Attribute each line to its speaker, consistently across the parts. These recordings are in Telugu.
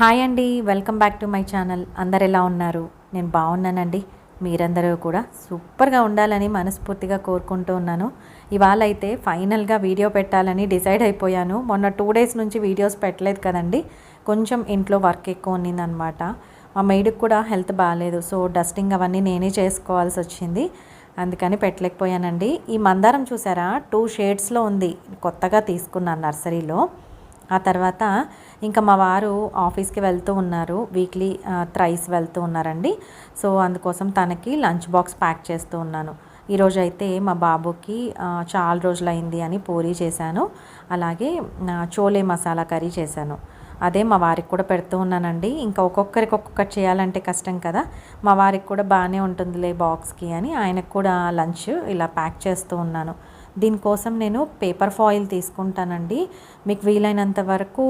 Speaker 1: హాయ్ అండి welcome back to my channel. అందరు ఎలా ఉన్నారు? నేను బాగున్నానండి. మీరందరూ కూడా సూపర్గా ఉండాలని మనస్ఫూర్తిగా కోరుకుంటూ ఉన్నాను. ఇవాళ అయితే ఫైనల్గా వీడియో పెట్టాలని డిసైడ్ అయిపోయాను. మొన్న టూ డేస్ నుంచి వీడియోస్ పెట్టలేదు కదండి. కొంచెం ఇంట్లో వర్క్ ఎక్కువ ఉన్నిందనమాట. మా మెయిడ్కి కూడా హెల్త్ బాగాలేదు. సో డస్టింగ్ అవన్నీ నేనే చేసుకోవాల్సి వచ్చింది. అందుకని పెట్టలేకపోయానండి. ఈ మందారం చూసారా? టూ షేడ్స్లో ఉంది. కొత్తగా తీసుకున్నాను నర్సరీలో. ఆ తర్వాత ఇంకా మా వారు ఆఫీస్కి వెళ్తూ ఉన్నారు. వీక్లీ థ్రైస్ వెళ్తూ ఉన్నారండి. సో అందుకోసం తనకి లంచ్ బాక్స్ ప్యాక్ చేస్తూ ఉన్నాను. ఈరోజు అయితే మా బాబుకి చాలా రోజులైంది అని పూరీ చేశాను. అలాగే చోలే మసాలా కర్రీ చేశాను. అదే మా వారికి కూడా పెడుతూ ఉన్నానండి. ఇంకా ఒక్కొక్కరికి ఒక్కొక్కటి చేయాలంటే కష్టం కదా. మా వారికి కూడా బాగానే ఉంటుందిలే బాక్స్కి అని ఆయనకు కూడా లంచ్ ఇలా ప్యాక్ చేస్తూ ఉన్నాను. దీనికోసం నేను పేపర్ ఫాయిల్ తీసుకుంటానండి. మీకు వీలైనంత వరకు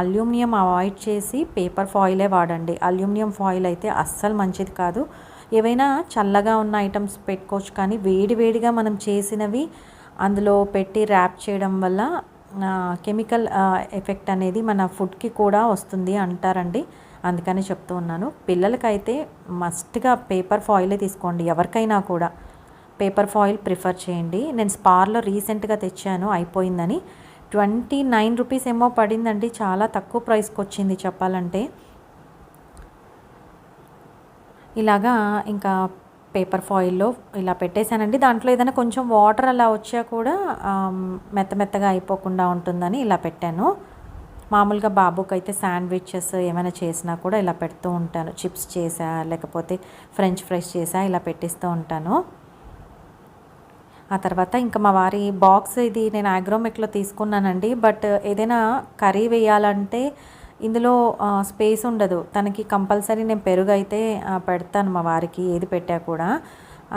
Speaker 1: అల్యూమినియం అవాయిడ్ చేసి పేపర్ ఫాయిలే వాడండి. అల్యూమినియం ఫాయిల్ అయితే అస్సలు మంచిది కాదు. ఏవైనా చల్లగా ఉన్న ఐటమ్స్ పెట్టుకోవచ్చు కానీ వేడివేడిగా మనం చేసినవి అందులో పెట్టి ర్యాప్ చేయడం వల్ల కెమికల్ ఎఫెక్ట్ అనేది మన ఫుడ్కి కూడా వస్తుంది అంటారండి. అందుకని చెప్తూ ఉన్నాను. పిల్లలకైతే మస్ట్గా పేపర్ ఫాయిలే తీసుకోండి ఎవరికైనా కూడా. పేపర్ ఫాయిల్ ప్రిఫర్ చేయండి. నేను స్పార్లో రీసెంట్గా తెచ్చాను అయిపోయిందని. ట్వంటీ నైన్ రూపీస్ ఏమో పడిందండి చాలా తక్కువ ప్రైస్కి వచ్చింది చెప్పాలంటే. ఇలాగా ఇంకా పేపర్ ఫాయిల్లో ఇలా పెట్టేశానండి. దాంట్లో ఏదైనా కొంచెం వాటర్ అలా వచ్చా కూడా మెత్త మెత్తగా అయిపోకుండా ఉంటుందని ఇలా పెట్టాను. మామూలుగా బాబుకి అయితే శాండ్విచెస్ ఏమైనా చేసినా కూడా ఇలా పెడుతూ ఉంటాను. చిప్స్ చేసా లేకపోతే ఫ్రెంచ్ ఫ్రైస్ చేసా ఇలా పెట్టిస్తూ ఉంటాను. ఆ తర్వాత ఇంకా మా వారి బాక్స్ ఇది నేను ఆగ్రోమెట్లో తీసుకున్నానండి. బట్ ఏదైనా కర్రీ వేయాలంటే ఇందులో స్పేస్ ఉండదు. తనకి కంపల్సరీ నేను పెరుగు అయితే పెడతాను మా వారికి ఏది పెట్టా కూడా.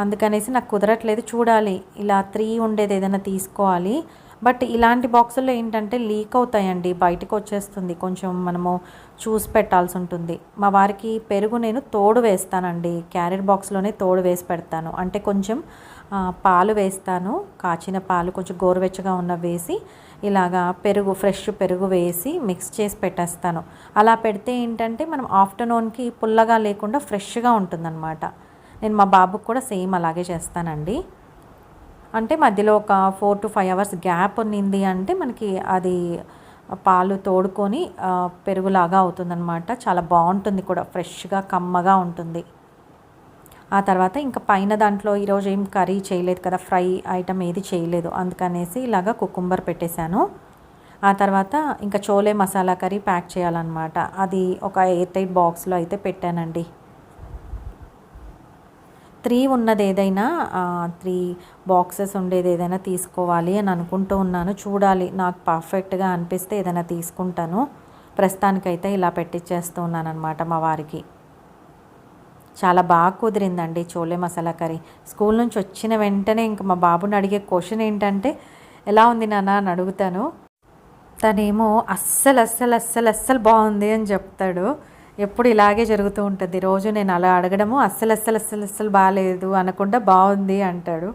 Speaker 1: అందుకనేసి నాకు కుదరట్లేదు. చూడాలి. ఇలా త్రీ ఉండేది ఏదైనా తీసుకోవాలి. బట్ ఇలాంటి బాక్సుల్లో ఏంటంటే లీక్ అవుతాయండి. బయటకు వచ్చేస్తుంది. కొంచెం మనము చూసి పెట్టాల్సి ఉంటుంది. మా వారికి పెరుగు నేను తోడు వేస్తానండి. క్యారెట్ బాక్స్లోనే తోడు వేసి పెడతాను. అంటే కొంచెం పాలు వేస్తాను. కాచిన పాలు కొంచెం గోరువెచ్చగా ఉన్న వేసి ఇలాగా పెరుగు ఫ్రెష్ పెరుగు వేసి మిక్స్ చేసి పెట్టేస్తాను. అలా పెడితే ఏంటంటే మనం ఆఫ్టర్నూన్కి పుల్లగా లేకుండా ఫ్రెష్గా ఉంటుందన్నమాట. నేను మా బాబుకి కూడా సేమ్ అలాగే చేస్తానండి. అంటే మధ్యలో ఒక four to five hours gap ఉన్నింది అంటే మనకి అది పాలు తోడుకొని పెరుగులాగా అవుతుందన్నమాట. చాలా బాగుంటుంది కూడా ఫ్రెష్గా కమ్మగా ఉంటుంది. ఆ తర్వాత ఇంకా పైన దాంట్లో ఈరోజు ఏం కర్రీ చేయలేదు కదా ఫ్రై ఐటమ్ ఏది చేయలేదు. అందుకనేసి ఇలాగా కుకుంబర్ పెట్టేశాను. ఆ తర్వాత ఇంకా చోలే మసాలా కర్రీ ప్యాక్ చేయాలన్నమాట. అది ఒక ఎయిర్ టైట్ బాక్స్లో అయితే పెట్టానండి. త్రీ ఉన్నది ఏదైనా త్రీ బాక్సెస్ ఉండేది ఏదైనా తీసుకోవాలి అని అనుకుంటూ ఉన్నాను. చూడాలి నాకు పర్ఫెక్ట్గా అనిపిస్తే ఏదైనా తీసుకుంటాను. ప్రస్తుతానికైతే ఇలా పెట్టించేస్తూ ఉన్నాను అనమాట మా వారికి. చాలా బాగా కుదిరిందండి చోలే మసాలా కర్రీ. స్కూల్ నుంచి వచ్చిన వెంటనే ఇంక మా బాబుని అడిగే క్వశ్చన్ ఏంటంటే ఎలా ఉంది నాన్న? అని అడుగుతాను. తనేమో అస్సలు అస్సలు అస్సలు అస్సలు బాగుంది అని చెప్తాడు. ఎప్పుడు ఇలాగే జరుగుతూ ఉంటుంది. రోజు నేను అలా అడగడము అస్సలు అస్సలు అస్సలు అస్సలు బాగాలేదు అనకుండా బాగుంది అంటాడు.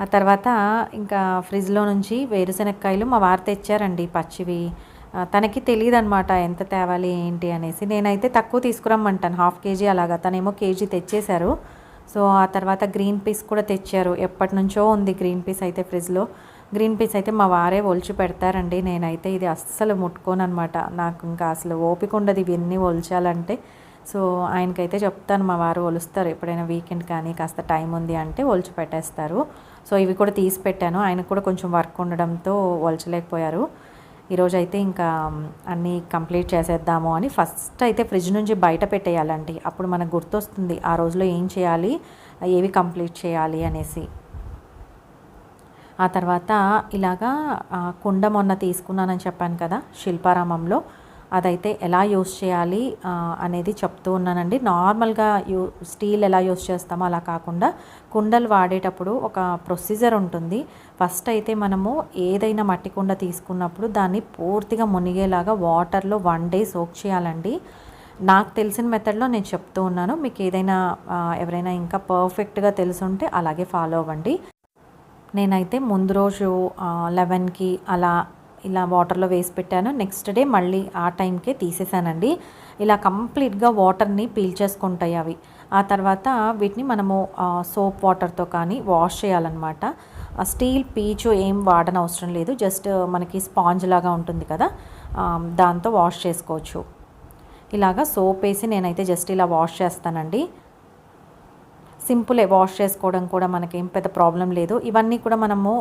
Speaker 1: ఆ తర్వాత ఇంకా ఫ్రిడ్జ్లో నుంచి వేరుశనక్కాయలు మా వారు తెచ్చారండి పచ్చివి. తనకి తెలియదు అనమాట ఎంత తేవాలి ఏంటి అనేసి. నేనైతే తక్కువ తీసుకురమ్మంటాను హాఫ్ కేజీ అలాగా. తనేమో కేజీ తెచ్చేశారు. సో ఆ తర్వాత గ్రీన్ పీస్ కూడా తెచ్చారు. ఎప్పటి నుంచో ఉంది గ్రీన్ పీస్ అయితే ఫ్రిడ్జ్లో. గ్రీన్ పీస్ అయితే మా వారే ఒలిచి పెడతారండి. నేనైతే ఇది అస్సలు ముట్టుకోను అనమాట నాకు ఇంకా అసలు ఓపిక ఉండదు ఇవన్నీ ఒలిచాలంటే. సో ఆయనకైతే చెప్తాను మా వారు ఒలుస్తారు. ఎప్పుడైనా వీకెండ్ కానీ కాస్త టైం ఉంది అంటే ఒలిచి పెట్టేస్తారు. సో ఇవి కూడా తీసి పెట్టాను. ఆయనకు కూడా కొంచెం వర్క్ ఉండడంతో ఒలచలేకపోయారు. ఈరోజు అయితే ఇంకా అన్నీ కంప్లీట్ చేసేద్దాము అని ఫస్ట్ అయితే ఫ్రిడ్జ్ నుంచి బయట పెట్టేయాలండి. అప్పుడు మనకు గుర్తొస్తుంది ఆ రోజులో ఏం చేయాలి ఏవి కంప్లీట్ చేయాలి అనేసి. ఆ తర్వాత ఇలాగా కుండ మొన్న తీసుకున్నానని చెప్పాను కదా శిల్పారామంలో. అదైతే ఎలా యూస్ చేయాలి అనేది చెప్తూ ఉన్నానండి. నార్మల్గా యూ స్టీల్ ఎలా యూస్ చేస్తామో అలా కాకుండా కుండలు వాడేటప్పుడు ఒక ప్రొసీజర్ ఉంటుంది. ఫస్ట్ అయితే మనము ఏదైనా మట్టి కుండ తీసుకున్నప్పుడు దాన్ని పూర్తిగా మునిగేలాగా వాటర్లో వన్ డే సోక్ చేయాలండి. నాకు తెలిసిన మెథడ్లో నేను చెప్తూ ఉన్నాను. మీకు ఏదైనా ఎవరైనా ఇంకా పర్ఫెక్ట్గా తెలుసుంటే అలాగే ఫాలో అవ్వండి. నేనైతే ముందు రోజు లెవెన్కి అలా ఇలా వాటర్లో వేసి పెట్టాను. నెక్స్ట్ డే మళ్ళీ ఆ టైంకే తీసేసానండి. ఇలా కంప్లీట్గా వాటర్ని పీల్చేసుకుంటాయి అవి. ఆ తర్వాత వీటిని మనము సోప్ వాటర్తో కానీ వాష్ చేయాలన్నమాట. స్టీల్ పీచు ఏం వాడనవసరం అవసరం లేదు. జస్ట్ మనకి స్పాంజ్ లాగా ఉంటుంది కదా దాంతో వాష్ చేసుకోవచ్చు. ఇలాగా సోప్ వేసి నేనైతే జస్ట్ ఇలా వాష్ చేస్తానండి. సింపులే వాష్ చేసుకోవడం కూడా మనకేం పెద్ద ప్రాబ్లం లేదు. ఇవన్నీ కూడా మనము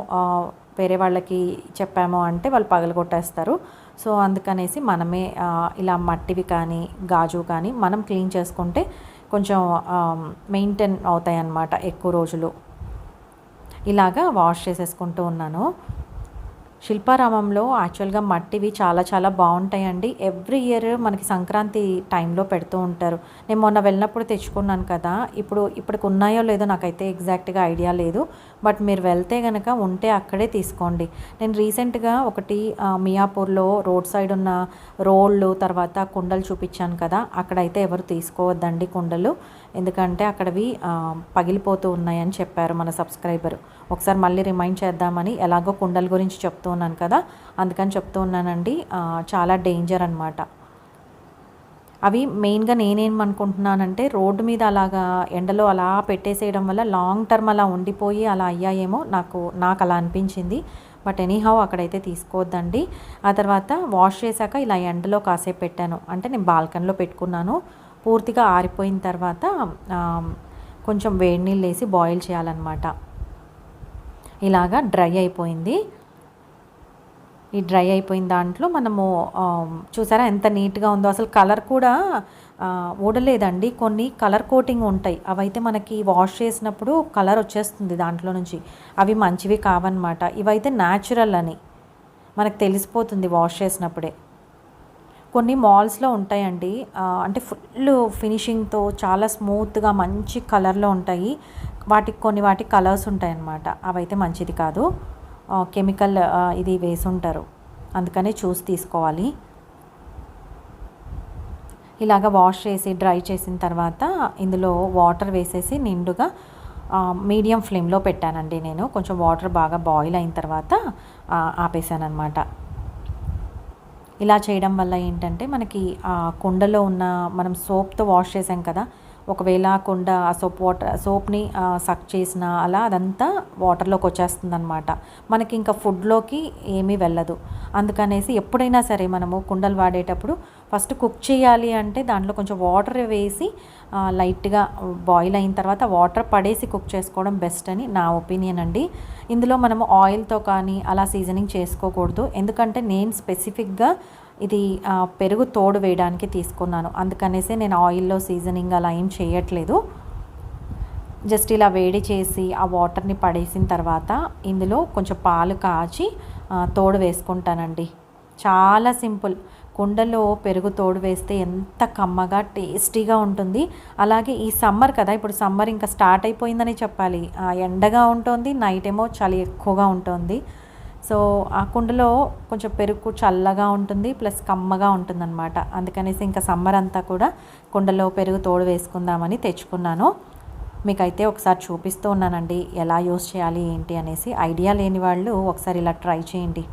Speaker 1: వేరే వాళ్ళకి చెప్పాము అంటే వాళ్ళు పగలగొట్టేస్తారు. సో అందుకనేసి మనమే ఇలా మట్టివి కానీ గాజు కానీ మనం క్లీన్ చేసుకుంటే కొంచెం మెయింటైన్ అవుతాయి అన్నమాట ఎక్కువ రోజులు. ఇలాగా వాష్ చేసేసుకుంటూ ఉన్నాను. శిల్పారామంలో యాక్చువల్గా మట్టివి చాలా చాలా బాగుంటాయండి. ఎవ్రీ ఇయర్ మనకి సంక్రాంతి టైంలో పెడుతూ ఉంటారు. నేను మొన్న వెళ్ళినప్పుడు తెచ్చుకున్నాను కదా ఇప్పుడు ఇప్పటికి ఉన్నాయో లేదో నాకైతే ఎగ్జాక్ట్గా ఐడియా లేదు. బట్ మీరు వెళ్తే కనుక ఉంటే అక్కడే తీసుకోండి. నేను రీసెంట్గా ఒకటి మియాపూర్లో రోడ్ సైడ్ ఉన్న రోళ్ళు తర్వాత కుండలు చూపించాను కదా అక్కడైతే ఎవరు తీసుకోవద్దండి కుండలు. ఎందుకంటే అక్కడవి పగిలిపోతూ ఉన్నాయని చెప్పారు మన సబ్స్క్రైబర్. ఒకసారి మళ్ళీ రిమైండ్ చేద్దామని ఎలాగో కుండల గురించి చెప్తూ ఉన్నాను కదా అందుకని చెప్తూ ఉన్నానండి. చాలా డేంజర్ అనమాట అవి మెయిన్గా నేనేమనుకుంటున్నానంటే రోడ్డు మీద అలాగా ఎండలో అలా పెట్టేసేయడం వల్ల లాంగ్ టర్మ్ అలా ఉండిపోయి అలా అయ్యాయేమో నాకు నాకు అలా అనిపించింది. బట్ ఎనీహౌ అక్కడైతే తీసుకోవద్దండి. ఆ తర్వాత వాష్ చేశాక ఇలా ఎండలో కాసేపు పెట్టాను. అంటే నేను బాల్కనీలో పెట్టుకున్నాను. పూర్తిగా ఆరిపోయిన తర్వాత కొంచెం వేడి నీళ్ళు వేసి బాయిల్ చేయాలన్నమాట. ఇలాగా డ్రై అయిపోయింది. ఈ డ్రై అయిపోయిన దాంట్లో మనము చూసారా ఎంత నీట్గా ఉందో. అసలు కలర్ కూడా ఊడలేదండి. కొన్ని కలర్ కోటింగ్ ఉంటాయి. అవైతే మనకి వాష్ చేసినప్పుడు కలర్ వచ్చేస్తుంది దాంట్లో నుంచి. అవి మంచివి కావన్నమాట. ఇవైతే న్యాచురల్ అని. మనకు తెలిసిపోతుంది వాష్ చేసినప్పుడే. కొన్ని మాల్స్లో ఉంటాయండి. అంటే ఫుల్ ఫినిషింగ్తో చాలా స్మూత్గా మంచి కలర్లో ఉంటాయి. వాటికి కొన్ని వాటి కలర్స్ ఉంటాయి అన్నమాట అవైతే మంచిది కాదు. కెమికల్ ఇది వేసి ఉంటారు అందుకని చూసి తీసుకోవాలి. ఇలాగ వాష్ చేసి డ్రై చేసిన తర్వాత ఇందులో వాటర్ వేసేసి నిండుగా మీడియం ఫ్లేమ్లో పెట్టానండి నేను. కొంచెం వాటర్ బాగా బాయిల్ అయిన తర్వాత ఆ, ఆపేసానమాట ఇలా చేయడం వల్ల ఏంటంటే మనకి ఆ కుండలో ఉన్న మనం సోప్తో వాష్ చేసాం కదా ఒకవేళ కుండ ఆ సోప్ వాటర్ సోప్ని సక్ చేసిన అలా అదంతా వాటర్లోకి వచ్చేస్తుంది అనమాట మనకి ఇంకా ఫుడ్లోకి ఏమీ వెళ్ళదు. అందుకనేసి ఎప్పుడైనా సరే మనము కుండలు వాడేటప్పుడు ఫస్ట్ కుక్ చేయాలి అంటే దాంట్లో కొంచెం వాటర్ వేసి లైట్గా బాయిల్ అయిన తర్వాత వాటర్ పడేసి కుక్ చేసుకోవడం బెస్ట్ అని నా ఒపీనియన్ అండి. ఇందులో మనము ఆయిల్తో కానీ అలా సీజనింగ్ చేసుకోకూడదు. ఎందుకంటే నేను స్పెసిఫిక్గా ఇది పెరుగు తోడు వేయడానికి తీసుకున్నాను. అందుకనేసి నేను ఆయిల్లో సీజనింగ్ అలా ఏం చేయట్లేదు. జస్ట్ ఇలా వేడి చేసి ఆ వాటర్ని పడేసిన తర్వాత ఇందులో కొంచెం పాలు కాచి తోడు వేసుకుంటానండి. చాలా సింపుల్. కుండలో పెరుగు తోడు వేస్తే ఎంత కమ్మగా టేస్టీగా ఉంటుంది. అలాగే ఈ సమ్మర్ కదా ఇప్పుడు సమ్మర్ ఇంకా స్టార్ట్ అయిపోయిందని చెప్పాలి. ఎండగా ఉంటుంది నైట్ ఏమో చలి ఎక్కువగా ఉంటుంది. సో ఆ కుండలో కొంచెం పెరుగు చల్లగా ఉంటుంది ప్లస్ కమ్మగా ఉంటుందన్నమాట. అందుకనేసి ఇంకా సమ్మర్ అంతా కూడా కుండలో పెరుగు తోడు వేసుకుందామని తెచ్చుకున్నాను. మీకైతే ఒకసారి చూపిస్తూ ఉన్నానండి ఎలా యూస్ చేయాలి ఏంటి అనేసి. ఐడియా లేని వాళ్ళు ఒకసారి ఇలా ట్రై చేయండి.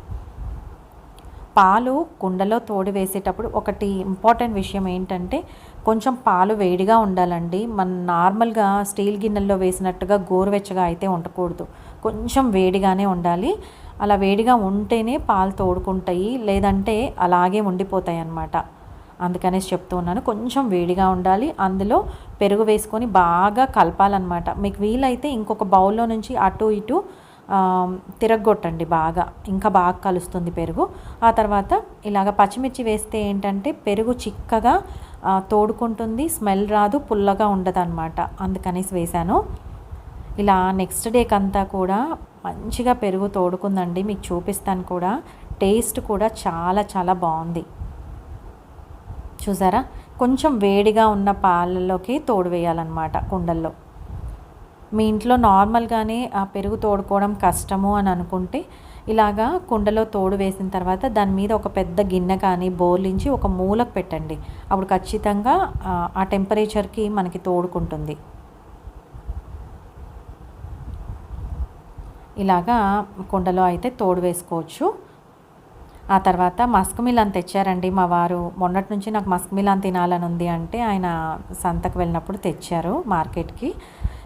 Speaker 1: పాలు కుండలో తోడు వేసేటప్పుడు ఒకటి ఇంపార్టెంట్ విషయం ఏంటంటే కొంచెం పాలు వేడిగా ఉండాలండి. మన నార్మల్గా స్టీల్ గిన్నెల్లో వేసినట్టుగా గోరువెచ్చగా అయితే ఉండకూడదు. కొంచెం వేడిగానే ఉండాలి. అలా వేడిగా ఉంటేనే పాలు తోడుకుంటాయి లేదంటే అలాగే ఉండిపోతాయి అన్నమాట. అందుకనేసి చెప్తూ ఉన్నాను కొంచెం వేడిగా ఉండాలి అందులో పెరుగు వేసుకొని బాగా కలపాలన్నమాట. మీకు వీలైతే ఇంకొక బౌల్లో నుంచి అటు ఇటు తిరగొట్టండి బాగా. ఇంకా బాగా కలుస్తుంది పెరుగు. ఆ తర్వాత ఇలాగ పచ్చిమిర్చి వేస్తే ఏంటంటే పెరుగు చిక్కగా తోడుకుంటుంది స్మెల్ రాదు పుల్లగా ఉండదు అనమాట అందుకనేసి వేశాను. ఇలా నెక్స్ట్ డేకి అంతా కూడా మంచిగా పెరుగు తోడుకుందండి మీకు చూపిస్తాను కూడా. టేస్ట్ కూడా చాలా చాలా బాగుంది. చూసారా? కొంచెం వేడిగా ఉన్న పాలలోకి తోడు వేయాలన్నమాట కుండల్లో. మీ ఇంట్లో నార్మల్గానే ఆ పెరుగు తోడుకోవడం కష్టము అని అనుకుంటే ఇలాగా కుండలో తోడు వేసిన తర్వాత దాని మీద ఒక పెద్ద గిన్నె కానీ బోర్లించి ఒక మూలకు పెట్టండి. అప్పుడు ఖచ్చితంగా ఆ, ఆ టెంపరేచర్కి మనకి తోడుకుంటుంది. ఇలాగా కుండలో అయితే తోడు వేసుకోవచ్చు. ఆ తర్వాత మస్క్ మిలాన్ తెచ్చారండి మా వారు. మొన్నటి నుంచి నాకు మస్క్ మిలాన్ తినాలని ఉంది అంటే ఆయన సంతకు వెళ్ళినప్పుడు తెచ్చారు మార్కెట్కి.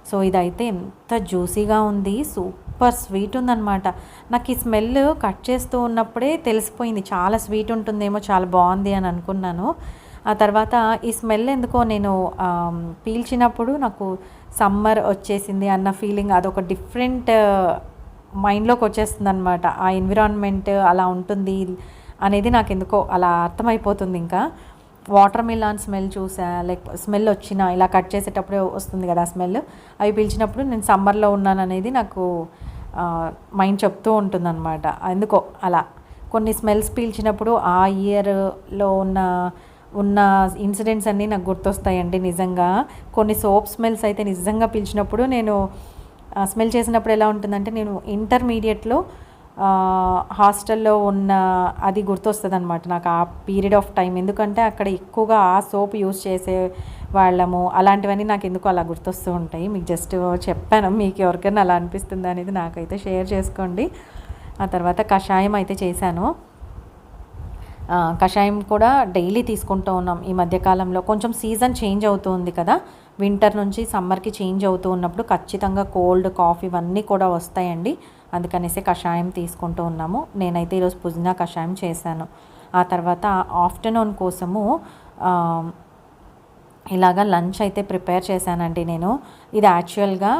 Speaker 1: సో ఇదైతే ఎంత జ్యూసీగా ఉంది. సూపర్ స్వీట్ ఉందన్నమాట. నాకు ఈ స్మెల్ కట్ చేస్తూ ఉన్నప్పుడే తెలిసిపోయింది. చాలా స్వీట్ ఉంటుందేమో చాలా బాగుంది అని అనుకున్నాను. ఆ తర్వాత ఈ స్మెల్ ఎందుకో నేను పీల్చినప్పుడు నాకు సమ్మర్ వచ్చేసింది అన్న ఫీలింగ్ అదొక డిఫరెంట్ మైండ్లోకి వచ్చేస్తుంది అనమాట ఆ ఎన్విరాన్మెంట్ అలా ఉంటుంది అనేది నాకు ఎందుకో అలా అర్థమైపోతుంది ఇంకా. వాటర్ మిలాన్ స్మెల్ చూసా లైక్ స్మెల్ వచ్చిన ఇలా కట్ చేసేటప్పుడే వస్తుంది కదా స్మెల్ అవి పీల్చినప్పుడు నేను సమ్మర్లో ఉన్నాను అనేది నాకు మైండ్ చెప్తూ ఉంటుందన్నమాట. ఎందుకో అలా. కొన్ని స్మెల్స్ పీల్చినప్పుడు ఆ ఇయర్లో ఉన్న ఉన్న ఇన్సిడెంట్స్ అన్నీ నాకు గుర్తొస్తాయండి నిజంగా. కొన్ని సోప్ స్మెల్స్ అయితే నిజంగా పీల్చినప్పుడు నేను స్మెల్ చేసినప్పుడు ఎలా ఉంటుందంటే నేను ఇంటర్మీడియట్లో హాస్టల్లో ఉన్న అది గుర్తొస్తుంది అనమాట నాకు ఆ పీరియడ్ ఆఫ్ టైం ఎందుకంటే అక్కడ ఎక్కువగా ఆ సోప్ యూస్ చేసే వాళ్ళము అలాంటివన్నీ నాకు ఎందుకు అలా గుర్తొస్తూ ఉంటాయి. మీకు జస్ట్ చెప్పాను మీకు ఎవరికైనా అలా అనిపిస్తుంది అనేది నాకైతే షేర్ చేసుకోండి. ఆ తర్వాత కషాయం అయితే చేశాను. కషాయం కూడా డైలీ తీసుకుంటూ ఉన్నాం. ఈ మధ్యకాలంలో కొంచెం సీజన్ చేంజ్ అవుతుంది కదా. వింటర్ నుంచి సమ్మర్కి చేంజ్ అవుతూ ఉన్నప్పుడు ఖచ్చితంగా కోల్డ్ కాఫ్ ఇవన్నీ కూడా వస్తాయండి. అందుకనేసి కషాయం తీసుకుంటూ ఉన్నాము. నేనైతే ఈరోజు పుదీనా కషాయం చేశాను. ఆ తర్వాత ఆఫ్టర్నూన్ కోసము ఇలాగా లంచ్ అయితే ప్రిపేర్ చేశానండి నేను. ఇది యాక్చువల్గా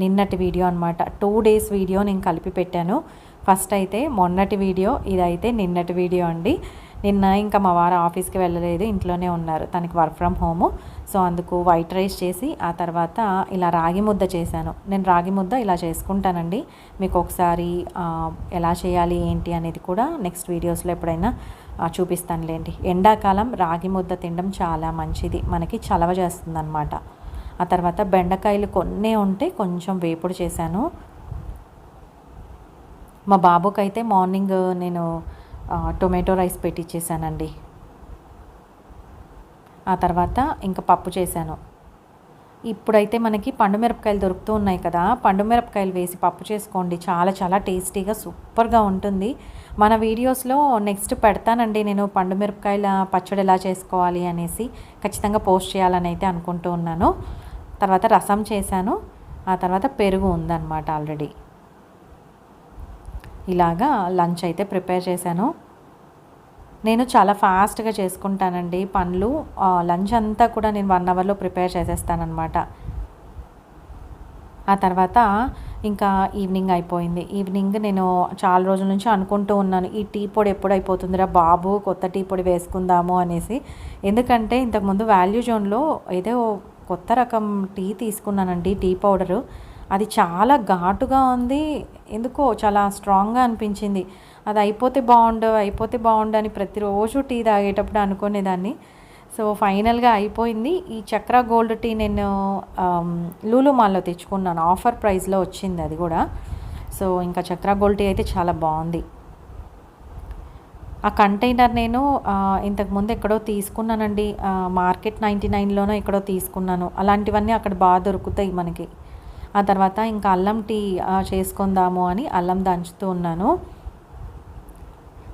Speaker 1: నిన్నటి వీడియో అనమాట టూ డేస్ వీడియో నేను కలిపి పెట్టాను. ఫస్ట్ అయితే మొన్నటి వీడియో ఇదైతే నిన్నటి వీడియో అండి. నిన్న ఇంకా మా వారు ఆఫీస్కి వెళ్ళలేదు ఇంట్లోనే ఉన్నారు. తనకి వర్క్ ఫ్రమ్ హోము. సో అందుకు వైట్ రైస్ చేసి ఆ తర్వాత ఇలా రాగి ముద్ద చేశాను. నేను రాగి ముద్ద ఇలా చేసుకుంటానండి. మీకు ఒకసారి ఎలా చేయాలి ఏంటి అనేది కూడా నెక్స్ట్ వీడియోస్లో ఎప్పుడైనా చూపిస్తానులేండి. ఎండాకాలం రాగి ముద్ద తినడం చాలా మంచిది. మనకి చలవ చేస్తుందన్నమాట. ఆ తర్వాత బెండకాయలు కొన్నే ఉంటే కొంచెం వేపుడు చేశాను. మా బాబుకైతే మార్నింగ్ నేను టొమాటో రైస్ పెట్టించేసానండి ఆ తర్వాత ఇంకా పప్పు చేశాను. ఇప్పుడైతే మనకి పండు మిరపకాయలు దొరుకుతూ ఉన్నాయి కదా పండు మిరపకాయలు వేసి పప్పు చేసుకోండి. చాలా చాలా టేస్టీగా సూపర్గా ఉంటుంది. మన వీడియోస్లో నెక్స్ట్ పెడతానండి నేను పండు మిరపకాయల పచ్చడి ఎలా చేసుకోవాలి అనేసి ఖచ్చితంగా పోస్ట్ చేయాలని అయితే అనుకుంటూ ఉన్నాను. తర్వాత రసం చేశాను. ఆ తర్వాత పెరుగు ఉందన్నమాట ఆల్రెడీ. ఇలాగా లంచ్ అయితే ప్రిపేర్ చేశాను. నేను చాలా ఫాస్ట్గా చేసుకుంటానండి పనులు లంచ్ అంతా కూడా నేను వన్ అవర్లో ప్రిపేర్ చేసేస్తానమాట ఆ తర్వాత ఇంకా ఈవినింగ్ అయిపోయింది. ఈవినింగ్ నేను చాలా రోజుల నుంచి అనుకుంటూ ఉన్నాను ఈ టీ పొడి ఎప్పుడు అయిపోతుందిరా బాబు కొత్త టీ పొడి వేసుకుందాము అనేసి. ఎందుకంటే ఇంతకుముందు వాల్యూ జోన్లో ఏదో కొత్త రకం టీ తీసుకున్నానండి టీ పౌడరు. అది చాలా ఘాటుగా ఉంది. ఎందుకో చాలా స్ట్రాంగ్గా అనిపించింది. అది అయిపోతే బాగుండు అయిపోతే బాగుండు అని ప్రతిరోజు టీ తాగేటప్పుడు అనుకునేదాన్ని. సో ఫైనల్గా అయిపోయింది. ఈ చక్ర గోల్డ్ టీ నేను లూలు మాల్లో తెచ్చుకున్నాను. ఆఫర్ ప్రైస్లో వచ్చింది అది కూడా. సో ఇంకా చక్ర గోల్డ్ టీ అయితే చాలా బాగుంది. ఆ కంటైనర్ నేను ఇంతకుముందు ఎక్కడో తీసుకున్నానండి. మార్కెట్ నైంటీ నైన్లోనో ఎక్కడో తీసుకున్నాను. అలాంటివన్నీ అక్కడ బాగా దొరుకుతాయి మనకి. ఆ తర్వాత ఇంకా అల్లం టీ చేసుకుందాము అని అల్లం దంచుతూ ఉన్నాను.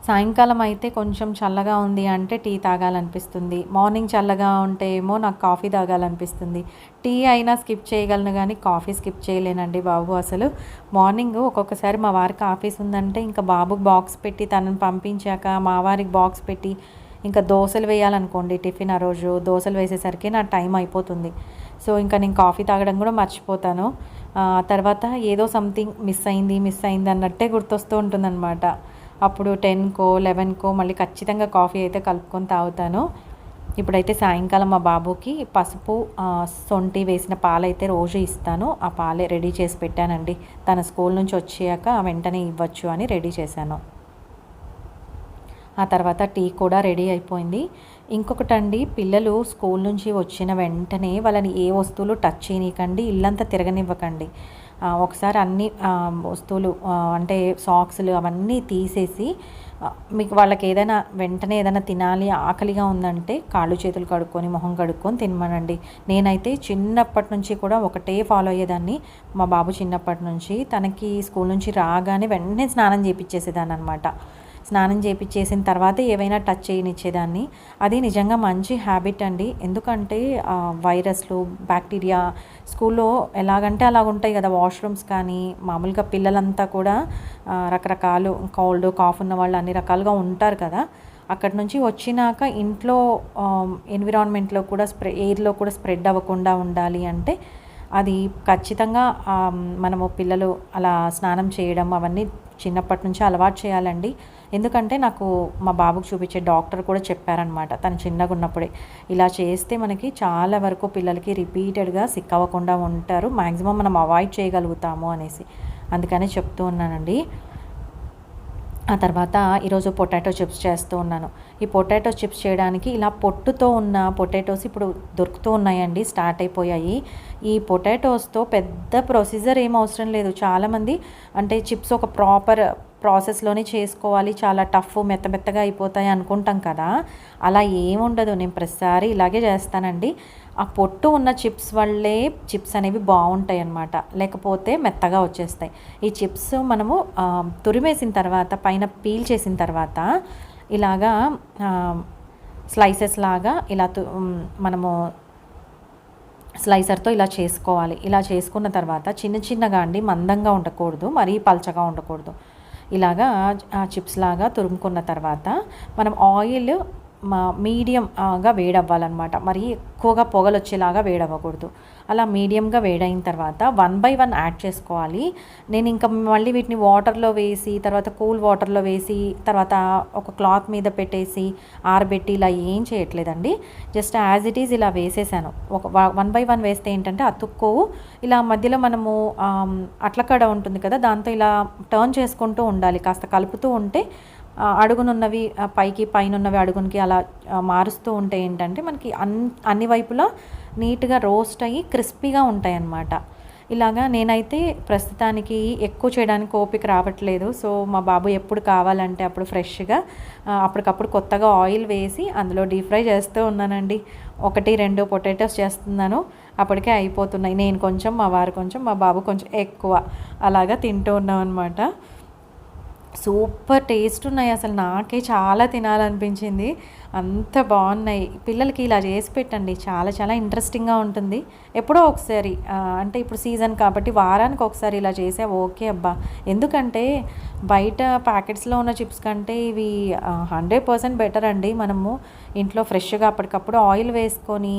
Speaker 1: సాయంకాలం అయితే కొంచెం చల్లగా ఉంది అంటే టీ తాగాలనిపిస్తుంది. మార్నింగ్ చల్లగా ఉంటే ఏమో నాకు కాఫీ తాగాలనిపిస్తుంది. టీ అయినా స్కిప్ చేయగలను కానీ కాఫీ స్కిప్ చేయలేనండి బాబు అసలు. మార్నింగ్ ఒక్కొక్కసారి మా వారికి ఆఫీస్ ఉందంటే ఇంకా బాబుకి బాక్స్ పెట్టి తనని పంపించాక మా వారికి బాక్స్ పెట్టి ఇంకా దోశలు వేయాలనుకోండి టిఫిన్ ఆ రోజు. దోశలు వేసేసరికి నా టైం అయిపోతుంది. సో ఇంకా నేను కాఫీ తాగడం కూడా మర్చిపోతాను. తర్వాత ఏదో సంథింగ్ మిస్ అయింది మిస్ అయింది అన్నట్టే గుర్తొస్తూ ఉంటుందన్నమాట. అప్పుడు టెన్కో లెవెన్కో మళ్ళీ ఖచ్చితంగా కాఫీ అయితే కలుపుకొని తాగుతాను. ఇప్పుడైతే సాయంకాలం మా బాబుకి పసుపు సొంటి వేసిన పాలైతే రోజు ఇస్తాను. ఆ పాలే రెడీ చేసి పెట్టానండి. తన స్కూల్ నుంచి వచ్చాక వెంటనే ఇవ్వచ్చు అని రెడీ చేశాను. ఆ తర్వాత టీ కూడా రెడీ అయిపోయింది. ఇంకొకటండి పిల్లలు స్కూల్ నుంచి వచ్చిన వెంటనే వాళ్ళని ఏ వస్తువులు టచ్ చేయనీకండి ఇల్లంతా తిరగనివ్వకండి. ఒకసారి అన్ని వస్తువులు అంటే సాక్స్లు అవన్నీ తీసేసి మీకు వాళ్ళకి ఏదైనా వెంటనే ఏదైనా తినాలి ఆకలిగా ఉందంటే కాళ్ళు చేతులు కడుక్కొని మొహం కడుక్కొని తినమనండి. నేనైతే చిన్నప్పటి నుంచి కూడా ఒకటే ఫాలో అయ్యేదాన్ని. మా బాబు చిన్నప్పటి నుంచి తనకి స్కూల్ నుంచి రాగానే వెంటనే స్నానం చేపించేసేదాన్ని అనమాట స్నానం చేపించేసిన తర్వాత ఏవైనా టచ్ చేయనిచ్చేదాన్ని. అది నిజంగా మంచి హ్యాబిట్ అండి. ఎందుకంటే వైరస్లు బ్యాక్టీరియా స్కూల్లో ఎలాగంటే అలాగ ఉంటాయి కదా వాష్రూమ్స్ కానీ మామూలుగా పిల్లలంతా కూడా రకరకాలు కోల్డ్ కాఫ్ ఉన్న వాళ్ళు అన్ని రకాలుగా ఉంటారు కదా. అక్కడ నుంచి వచ్చినాక ఇంట్లో ఎన్విరాన్మెంట్లో కూడా స్ప్రె ఎయిర్లో కూడా స్ప్రెడ్ అవ్వకుండా ఉండాలి అంటే అది ఖచ్చితంగా మనము పిల్లలు అలా స్నానం చేయడం అవన్నీ చిన్నప్పటి నుంచి అలవాటు చేయాలండి. ఎందుకంటే నాకు మా బాబుకు చూపించే డాక్టర్ కూడా చెప్పారనమాట తను చిన్నగా ఉన్నప్పుడే. ఇలా చేస్తే మనకి చాలా వరకు పిల్లలకి రిపీటెడ్గా సిక్ అవ్వకుండా ఉంటారు. మ్యాక్సిమం మనం అవాయిడ్ చేయగలుగుతాము అనేసి అందుకనే చెప్తూ ఉన్నానండి. ఆ తర్వాత ఈరోజు పొటాటో చిప్స్ చేస్తూ ఉన్నాను. ఈ పొటాటో చిప్స్ చేయడానికి ఇలా పొట్టుతో ఉన్న పొటాటోస్ ఇప్పుడు దొరుకుతూ ఉన్నాయండి స్టార్ట్ అయిపోయాయి. ఈ పొటాటోస్తో పెద్ద ప్రొసీజర్ ఏం అవసరం లేదు. చాలామంది అంటే చిప్స్ ఒక ప్రాపర్ ప్రాసెస్లోనే చేసుకోవాలి చాలా టఫ్ మెత్త మెత్తగా అయిపోతాయి అనుకుంటాం కదా. అలా ఏముండదు నేను ప్రతిసారి ఇలాగే చేస్తానండి. ఆ పొట్టు ఉన్న చిప్స్ వల్లే చిప్స్ అనేవి బాగుంటాయి అన్నమాట. లేకపోతే మెత్తగా వచ్చేస్తాయి. ఈ చిప్స్ మనము తురిమేసిన తర్వాత పైన పీల్ చేసిన తర్వాత ఇలాగా స్లైసెస్ లాగా ఇలా తు- మనము స్లైసర్తో ఇలా చేసుకోవాలి. ఇలా చేసుకున్న తర్వాత చిన్న చిన్నగా అండి మందంగా ఉండకూడదు మరీ పల్చగా ఉండకూడదు. ఇలాగా ఆ చిప్స్ లాగా తురుముకున్న తర్వాత మనం ఆయిల్ మీడియంగా వేడవ్వాలన్నమాట. మరి ఎక్కువగా పొగలు వచ్చేలాగా వేడవ్వకూడదు. అలా మీడియంగా వేడైన తర్వాత వన్ బై వన్ యాడ్ చేసుకోవాలి. నేను ఇంకా మళ్ళీ వీటిని వాటర్లో వేసి తర్వాత కూల్ వాటర్లో వేసి తర్వాత ఒక క్లాత్ మీద పెట్టేసి ఆరబెట్టి ఇలా ఏం చేయట్లేదండి. జస్ట్ యాజ్ ఇట్ ఈజ్ ఇలా వేసేసాను. ఒక వన్ బై వన్ వేస్తే ఏంటంటే అతుక్కోవు ఇలా మధ్యలో మనము అట్లకడ ఉంటుంది కదా దాంతో ఇలా టర్న్ చేసుకుంటూ ఉండాలి. కాస్త కలుపుతూ ఉంటే అడుగునున్నవి పైకి పైన ఉన్నవి అడుగునికి అలా మారుస్తూ ఉంటే ఏంటంటే మనకి అన్ అన్ని వైపులా నీట్గా రోస్ట్ అయ్యి క్రిస్పీగా ఉంటాయి అన్నమాట ఇలాగా నేనైతే ప్రస్తుతానికి ఎక్కువ చేయడానికి ఓపిక రావట్లేదు. సో మా బాబు ఎప్పుడు కావాలంటే అప్పుడు ఫ్రెష్గా అప్పటికప్పుడు కొత్తగా ఆయిల్ వేసి అందులో డీప్ ఫ్రై చేస్తూ ఉన్నానండి. ఒకటి రెండు పొటాటోస్ చేస్తున్నాను. అప్పటికే అయిపోతున్నాయి. నేను కొంచెం మా వారు కొంచెం మా బాబు కొంచెం ఎక్కువ అలాగా తింటూ ఉన్నాం అనమాట సూపర్ టేస్ట్ ఉన్నాయి. అసలు నాకే చాలా తినాలనిపించింది. అంత బాగున్నాయి. పిల్లలకి ఇలా చేసి పెట్టండి. చాలా చాలా ఇంట్రెస్టింగ్గా ఉంటుంది. ఎప్పుడో ఒకసారి అంటే ఇప్పుడు సీజన్ కాబట్టి వారానికి ఒకసారి ఇలా చేసే. ఓకే అబ్బా. ఎందుకంటే బయట ప్యాకెట్స్లో ఉన్న చిప్స్ కంటే ఇవి హండ్రెడ్ పర్సెంట్ బెటర్ అండి. మనము ఇంట్లో ఫ్రెష్గా అప్పటికప్పుడు ఆయిల్ వేసుకొని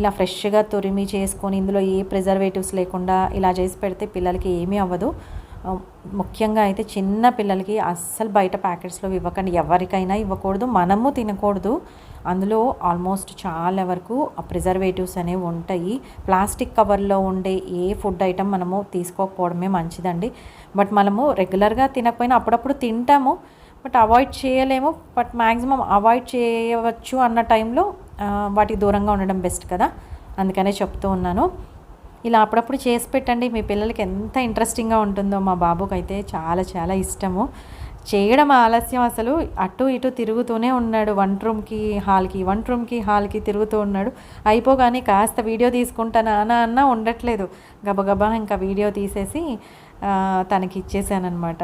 Speaker 1: ఇలా ఫ్రెష్గా తురిమి చేసుకొని ఇందులో ఏ ప్రిజర్వేటివ్స్ లేకుండా ఇలా చేసి పెడితే పిల్లలకి ఏమీ అవ్వదు. ముఖ్యంగా అయితే చిన్న పిల్లలకి అస్సలు బయట ప్యాకెట్స్లో ఇవ్వకండి. ఎవరికైనా ఇవ్వకూడదు మనము తినకూడదు. అందులో ఆల్మోస్ట్ చాలా వరకు ప్రిజర్వేటివ్స్ అనేవి ఉంటాయి. ప్లాస్టిక్ కవర్లో ఉండే ఏ ఫుడ్ ఐటెం మనము తీసుకోకపోవడమే మంచిదండి. బట్ మనము రెగ్యులర్గా తినకపోయినా అప్పుడప్పుడు తింటాము బట్ అవాయిడ్ చేయలేము. బట్ మ్యాక్సిమం అవాయిడ్ చేయవచ్చు అన్న టైంలో వాటికి దూరంగా ఉండడం బెస్ట్ కదా. అందుకనే చెప్తూ ఉన్నాను. ఇలా అప్పుడప్పుడు చేసి పెట్టండి. మీ పిల్లలకి ఎంత ఇంట్రెస్టింగ్గా ఉంటుందో మా బాబుకి అయితే చాలా చాలా ఇష్టము. చేయడం ఆలస్యం అసలు. అటు ఇటు తిరుగుతూనే ఉన్నాడు. వంట రూమ్కి హాల్కి వంట రూమ్కి హాల్కి తిరుగుతూ ఉన్నాడు. అయిపోగానే కాస్త వీడియో తీసుకుంటానా అన్న అన్న ఉండట్లేదు. గబగబా ఇంకా వీడియో తీసేసి తనకి ఇచ్చేసానమాట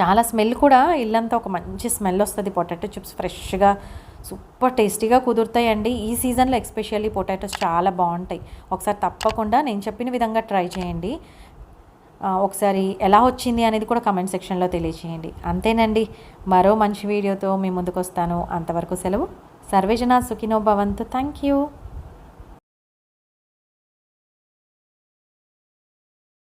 Speaker 1: చాలా స్మెల్ కూడా. ఇల్లంతా ఒక మంచి స్మెల్ వస్తుంది. పొటాటో చిప్స్ ఫ్రెష్గా సూపర్ టేస్టీగా కుదురుతాయండి. ఈ సీజన్లో ఎస్పెషల్లీ పొటాటోస్ చాలా బాగుంటాయి. ఒకసారి తప్పకుండా నేను చెప్పిన విధంగా ట్రై చేయండి. ఒకసారి ఎలా వచ్చింది అనేది కూడా కమెంట్ సెక్షన్లో తెలియచేయండి. అంతేనండి. మరో మంచి వీడియోతో మీ ముందుకు వస్తాను అంతవరకు సెలవు. సర్వేజన సుఖినో భవంతు. Thank you